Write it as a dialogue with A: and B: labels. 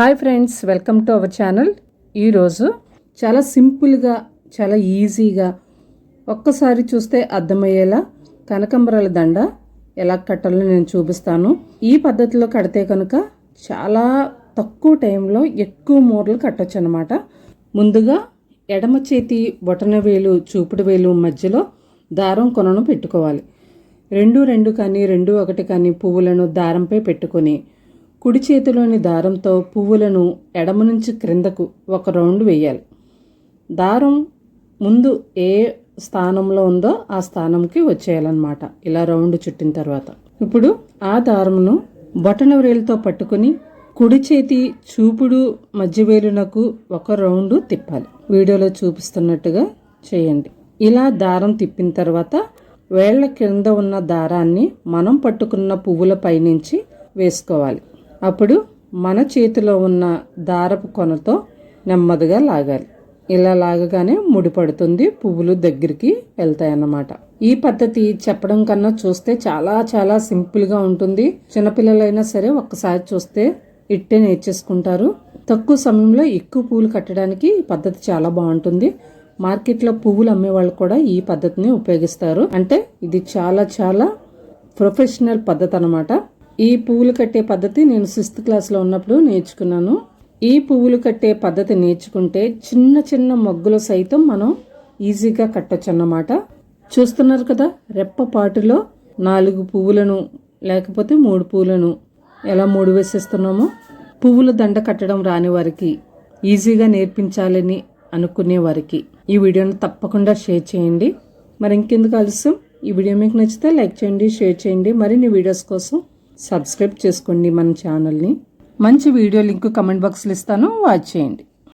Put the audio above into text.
A: Hi friends welcome to our channel. ఈరోజు చాలా సింపుల్గా చాలా ఈజీగా ఒక్కసారి చూస్తే అర్థమయ్యేలా కనకంబరాల దండ ఎలా కట్టాలో నేను చూపిస్తాను. ఈ పద్ధతిలో కడితే కనుక చాలా తక్కువ టైంలో ఎక్కువ మూరలు కట్టొచ్చు అనమాట ముందుగా ఎడమ చేతి బొటన వేలు చూపుడు వేలు మధ్యలో దారం కొనను పెట్టుకోవాలి. రెండు రెండు కానీ రెండు ఒకటి కానీ పువ్వులను దారంపై పెట్టుకొని కుడి చేతిలోని దారంతో పువ్వులను ఎడమ నుంచి క్రిందకు ఒక రౌండ్ వేయాలి. దారం ముందు ఏ స్థానంలో ఉందో ఆ స్థానంకి వచ్చేయాలన్నమాట. ఇలా రౌండ్ చుట్టిన తర్వాత. ఇప్పుడు ఆ దారమును బొటన వేలుతో పట్టుకొని కుడి చేతి చూపుడు మధ్య వేలునకు ఒక రౌండ్ తిప్పాలి. వీడియోలో చూపిస్తున్నట్టుగా చేయండి. ఇలా దారం తిప్పిన తర్వాత వేళ్ళ కింద ఉన్న దారాన్ని మనం పట్టుకున్న పువ్వుల పైనుంచి వేసుకోవాలి. అప్పుడు మన చేతిలో ఉన్న దారపు కొనతో నెమ్మదిగా లాగాలి. ఇలా లాగగానే ముడిపడుతుంది పువ్వులు దగ్గరికి వెళ్తాయి అన్నమాట ఈ పద్ధతి చెప్పడం కన్నా చూస్తే చాలా చాలా సింపుల్గా ఉంటుంది. చిన్నపిల్లలైనా సరే ఒక్కసారి చూస్తే ఇట్టే నేర్చేసుకుంటారు. తక్కువ సమయంలో ఎక్కువ పువ్వులు కట్టడానికి ఈ పద్ధతి చాలా బాగుంటుంది. మార్కెట్లో పువ్వులు అమ్మే వాళ్ళు కూడా ఈ పద్ధతిని ఉపయోగిస్తారు. అంటే ఇది చాలా చాలా ప్రొఫెషనల్ పద్ధతి అనమాట ఈ పువ్వులు కట్టే పద్ధతి నేను సిక్స్త్ క్లాస్లో ఉన్నప్పుడు నేర్చుకున్నాను. ఈ పువ్వులు కట్టే పద్ధతి నేర్చుకుంటే చిన్న చిన్న మొగ్గులు సైతం మనం ఈజీగా కట్టొచ్చు అన్నమాట చూస్తున్నారు కదా రెప్పపాటులో నాలుగు పువ్వులను లేకపోతే మూడు పువ్వులను ఎలా మూడు వేసేస్తున్నామో? పువ్వుల దండ కట్టడం రాని వారికి ఈజీగా నేర్పించాలని అనుకునే వారికి ఈ వీడియోని తప్పకుండా షేర్ చేయండి. మరి ఇంకెందుకు ఆలస్యం? ఈ వీడియో మీకు నచ్చితే లైక్ చేయండి షేర్ చేయండి. మరిన్ని వీడియోస్ కోసం సబ్స్క్రైబ్ చేసుకోండి మన ఛానల్ని. మంచి వీడియో లింక్ కమెంట్ బాక్స్లో ఇస్తాను. వాచ్ చేయండి.